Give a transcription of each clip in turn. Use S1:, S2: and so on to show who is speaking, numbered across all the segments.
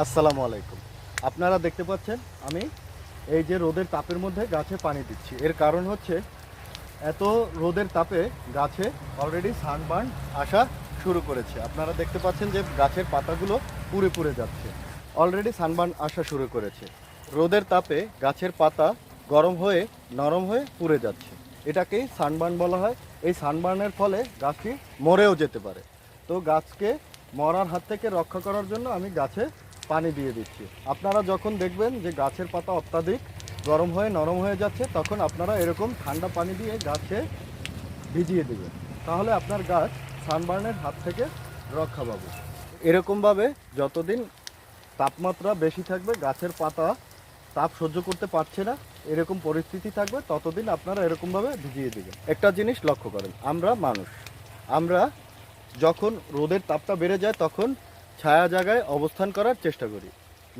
S1: আসসালামু আলাইকুম। আপনারা দেখতে পাচ্ছেন, আমি এই যে রোদের তাপের মধ্যে গাছে পানি দিচ্ছি। এর কারণ হচ্ছে, এত রোদের তাপে গাছে অলরেডি সানবার্ন আসা শুরু করেছে। আপনারা দেখতে পাচ্ছেন যে গাছের পাতাগুলো পুড়ে পুড়ে যাচ্ছে। অলরেডি সানবার্ন আসা শুরু করেছে। রোদের তাপে গাছের পাতা গরম হয়ে, নরম হয়ে পুড়ে যাচ্ছে। এটাকেই সানবার্ন বলা হয়। এই সানবার্নের ফলে গাছটি মরেও যেতে পারে। তো গাছকে মরার হাত থেকে রক্ষা করার জন্য আমি গাছে পানি দিয়ে দিচ্ছি। আপনারা যখন দেখবেন যে গাছের পাতা অত্যাধিক গরম হয়ে, নরম হয়ে যাচ্ছে, তখন আপনারা এরকম ঠান্ডা পানি দিয়ে গাছে ভিজিয়ে দেবেন। তাহলে আপনার গাছ সানবার্নের হাত থেকে রক্ষা পাবে। এরকমভাবে যতদিন তাপমাত্রা বেশি থাকবে, গাছের পাতা তাপ সহ্য করতে পারছে না, এরকম পরিস্থিতি থাকবে, ততদিন আপনারা এরকমভাবে ভিজিয়ে দেবেন। একটা জিনিস লক্ষ্য করেন, আমরা মানুষ। আমরা যখন রোদের তাপটা বেড়ে যায়, তখন ছায়া জায়গায় অবস্থান করার চেষ্টা করি।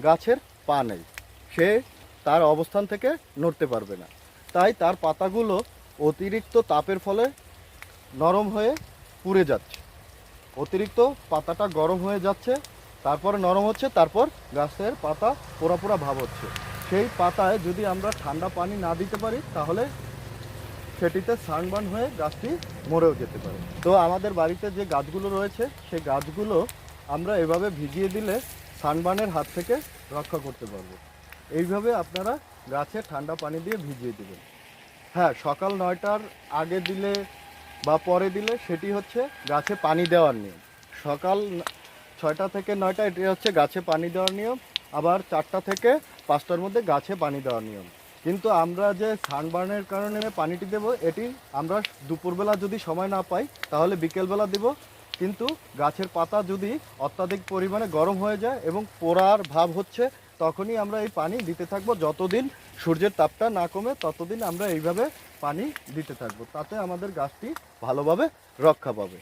S1: গাছের পা নেই। সে তার অবস্থান থেকে নড়তে পারবে না। তাই তার পাতাগুলো অতিরিক্ত তাপের ফলে নরম হয়ে পুড়ে যাচ্ছে। অতিরিক্ত পাতাটা গরম হয়ে যাচ্ছে, তারপরে নরম হচ্ছে, তারপর গাছের পাতা পোড়া পোড়া ভাব হচ্ছে। সেই পাতায় যদি আমরা ঠান্ডা পানি না দিতে পারি, তাহলে সেটিতে সানবার্ন হয়ে গাছটি মরেও যেতে পারে। তো আমাদের বাড়িতে যে গাছগুলো রয়েছে, সেই গাছগুলো আমরা এভাবে ভিজিয়ে দিলে সানবার্নের হাত থেকে রক্ষা করতে পারব। এইভাবে আপনারা গাছে ঠান্ডা পানি দিয়ে ভিজিয়ে দিবেন। হ্যাঁ সকাল নয়টার আগে দিলে বা পরে দিলে সেটি হচ্ছে গাছে পানি দেওয়ার নিয়ম। সকাল ছয়টা থেকে নয়টা, এটি হচ্ছে গাছে পানি দেওয়ার নিয়ম। আবার চারটা থেকে পাঁচটার মধ্যে গাছে পানি দেওয়ার নিয়ম। কিন্তু আমরা যে সানবার্নের কারণে পানিটি দেব, এটি আমরা দুপুরবেলা যদি সময় না পাই, তাহলে বিকেলবেলা দেব। কিন্তু গাছের পাতা যদি অত্যাধিক পরিমাণে গরম হয়ে যায় এবং পোড়ার ভাব হচ্ছে, তখনই আমরা এই পানি দিতে থাকব। যতদিন সূর্যের তাপটা না কমে, ততদিন আমরা এইভাবে পানি দিতে থাকব। তাতে আমাদের গাছটি ভালোভাবে রক্ষা পাবে।